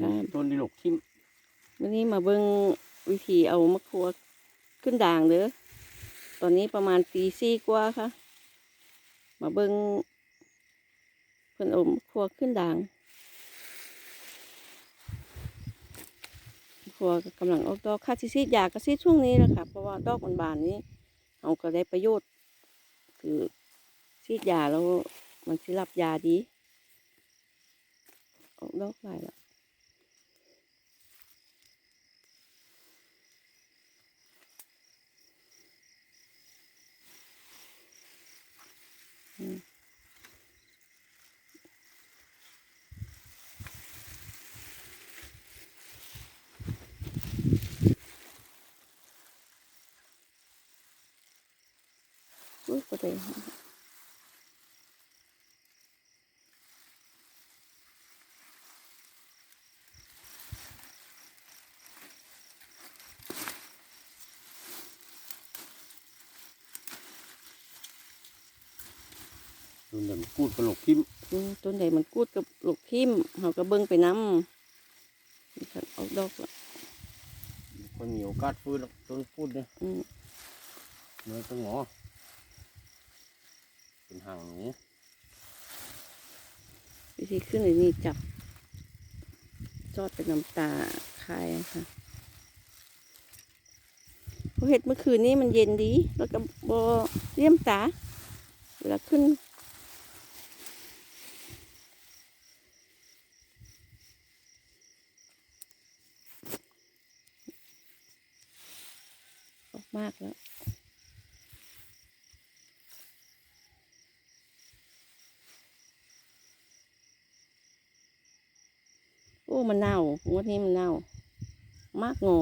ครับต้นที่หลกทิ่มวันนี้มาเบิ่งวิธีเอามะครัวขึ้นด่างเด้อตอนนี้ประมาณตีสี่กว่าค่ะ มาเบิ่งเพิ่นเอามะครัวขึ้นด่างมะครัวก็กำลังออกดอกค่าซิซีดยากระซีดช่วงนี้แหละค่ะเพราะว่าดอกมันบานนี้เอาก็ได้ประโยชน์ คือซีดยาแล้วมันสิรับยาดี ออกดอกหลายแล้ว อุ้ยประเดี๋ยวต้นเดิมกูดกับหลกทิ่มต้นใดมันกูดกับลูกพิมเขาก็เบิ่งไปน้ำนี่ค่ะออกดอกละคนมีโอกาสฟื้นต้นพูดเนี่ยมเนื้อต้องหงอ เป็นห่างหนูวิธีขึ้นเลยนี่จับจอดเป็นน้ำตาคายอะค่ะเพราเห็ดเมื่อคืนนี้มันเย็นดี แล้วก็บเลี่ยมตา เวลาขึ้นออกมากแล้ว มันเน่างวดนี้มันเน่ามากงอ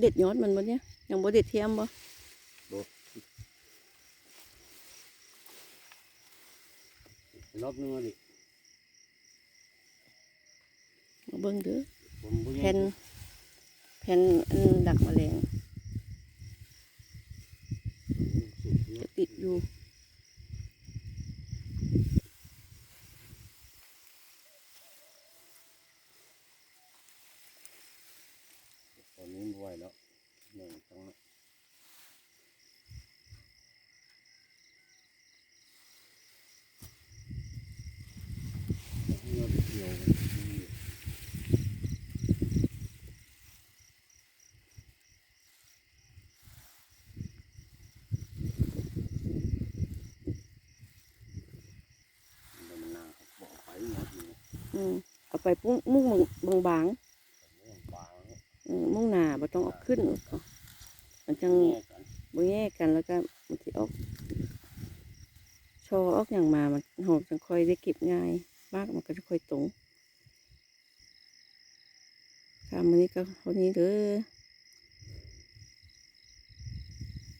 เด็ดยอดมันบ่เนี่ยยังบ่เด็ดเทียมบ่รอบนึงอะดิมาเบิ่งเด้อผมบ่แผ่นแผ่นอันดักแมลงจะติดอยู่ ตอนนี้ไม่ไหวแล้วห นึ่งครั้งละเนื้เดียวกันนี่มันนานครับบอกไปหมดเลยอืมเอาไปปุ้งมุ่งบางบาง เรื่องบางเนี่ย ๆอื มุ่งหน้าบ่ต้องออกขึ้นก็มันจังบ่แยกกันแล้วก็มันสิออกชอออกอย่างมามันหอมจังค่อยได้เก็บง่าย มากมันก็จะค่อยตรงค่ะมื้อนี้ก็เท่านี้เด้อ